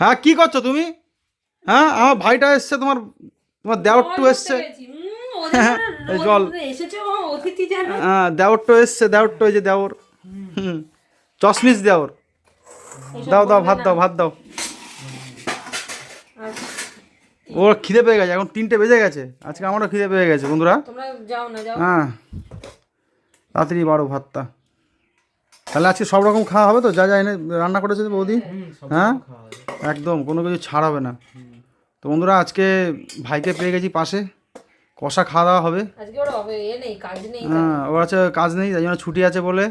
হ্যাঁ কি করছ তুমি? হ্যাঁ আমার ভাইটা এসছে তোমার তোমার দেওরটু এসছে। জল। ও অতিথি হ্যাঁ দেওরটু এসছে দেওরটু এই যে দেওর হুম চশমিস দেওর দাও দাও ভাত দাও ভাত দাও। আর ওর খিদে পেয়ে গেছে এখন তিনটে বেজে গেছে। আজকে আমারও খিদে পেয়ে গেছে বন্ধুরা। হ্যাঁ। তাড়াতাড়ি বারো ভাতটা। তাহলে আজকে সব রকম খাওয়া হবে তো? যা যা এনে রান্না করেছে বৌদি? হ্যাঁ একদম কোনো কিছু ছাড় হবে না। তো বন্ধুরা আজকে ভাইকে পেয়ে গেছি পাশে। কষা খাওয়া দাওয়া হবে। আজকে ওর হবে এ নেই কাজ নেই হ্যাঁ ওর আছে কাজ নেই তাই জন্য ছুটি আছে বলে।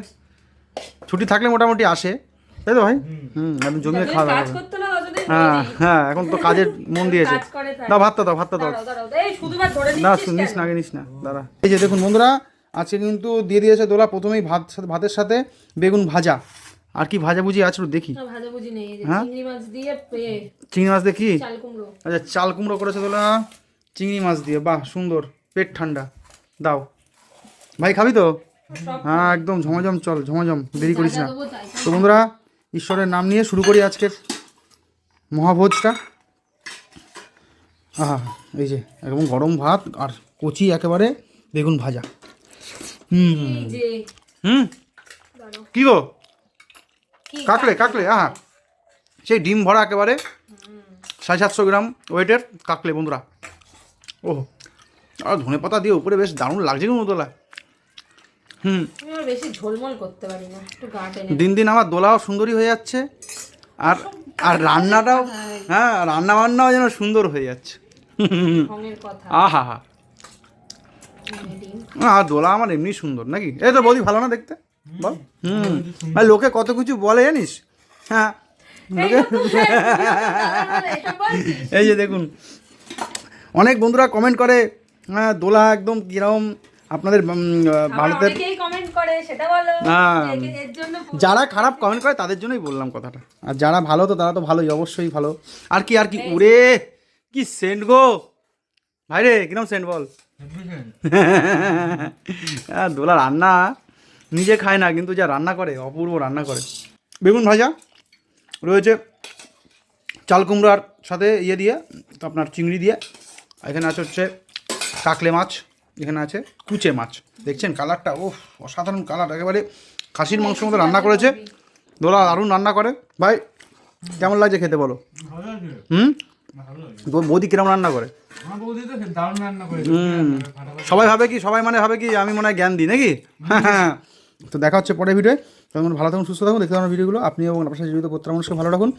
ছুটি থাকলে মোটামুটি আসে। তাই তো ভাই? হুম। একদম জমিয়ে খাওয়া দাওয়া কাজ হবে। করতে না ততদিন হ্যাঁ হ্যাঁ এখন তো কাজের মন দিয়েছে। দাও ভাতটা দাও ভাতটা দাও। না কেন? না আগে নিস না। দাঁড়া। এই যে দেখুন বন্ধুরা আজকে কিন্তু দিয়ে দিয়েছে দোলা প্রথমেই ভাত সাথে- ভাতের সাথে বেগুন ভাজা। আর কি ভাজা ভুজি আছে দেখি। নেই হ্যাঁ? চিংড়ি মাছ দিয়ে চিংড়ি মাছ দেখি? আচ্ছা চাল কুমড়ো করেছে দোলা। চিংড়ি মাছ দিয়ে বাহ সুন্দর পেট ঠান্ডা। দাও। ভাই খাবি তো? হ্যাঁ একদম ঝমাঝম চল ঝমাঝম দেরি করিস না। তো বন্ধুরা ঈশ্বরের নাম নিয়ে শুরু করি আজকের মহাভোজটা। আহা এই যে একদম গরম ভাত আর কচি একেবারে বেগুন ভাজা। হুম। হুম? কি গো? কাকলে কাকলে আহা। সেই ডিম ভরা একেবারে। সাড়ে সাতশো গ্রাম ওয়েটের কাকলে বন্ধুরা। ও আর ধনে পাতা দিয়ে উপরে বেশ দারুণ লাগছে কিন্তু দোলা হুম। বেশি ঝোলমল করতে পারি না। একটু দিন দিন আমার দোলাও সুন্দরী হয়ে যাচ্ছে। আর আর রান্নাটাও হ্যাঁ। রান্না বান্নাও যেন সুন্দর হয়ে যাচ্ছে। আহা হা আর দোলা আমার এমনি সুন্দর নাকি? এই তো বৌদি ভালো না দেখতে? বল। হুম। আর লোকে কত কিছু বলে জানিস? হ্যাঁ? এই যে দেখুন অনেক বন্ধুরা কমেন্ট করে হ্যাঁ দোলা একদম কীরকম আপনাদের উম, ভারতের হ্যাঁ। যারা খারাপ কমেন্ট করে তাদের জন্যই বললাম কথাটা। আর যারা ভালো তো তারা তো ভালোই অবশ্যই ভালো। আর কি আর কি উরে কি সেন্ট গো? ভাই রে কিরম সেন্ট বল? হ্যাঁ দোলা রান্না নিজে খায় না কিন্তু যা রান্না করে অপূর্ব রান্না করে। বেগুন ভাজা রয়েছে চাল কুমড়ার সাথে ইয়ে দিয়ে তো আপনার চিংড়ি দিয়ে আর এখানে আছে হচ্ছে কাকলে মাছ এখানে আছে কুচে মাছ। দেখছেন কালারটা? ও অসাধারণ কালার একেবারে খাসির মাংস মতো রান্না করেছে। দোলা দারুণ রান্না করে। ভাই কেমন লাগছে খেতে বলো? হুম? ভালো আছে তো বৌদি কিরম রান্না করে? সবাই ভাবে কি সবাই মানে ভাবে কি আমি মনে হয় জ্ঞান দিই নাকি? হ্যাঁ তো দেখা হচ্ছে পরে ভিডিও তখন ভালো থাকুন সুস্থ থাকুন দেখতে ভিডিওগুলো আপনি এবং আপনার সাথে জড়িত প্রত্যেক মানুষকে ভালো রাখুন।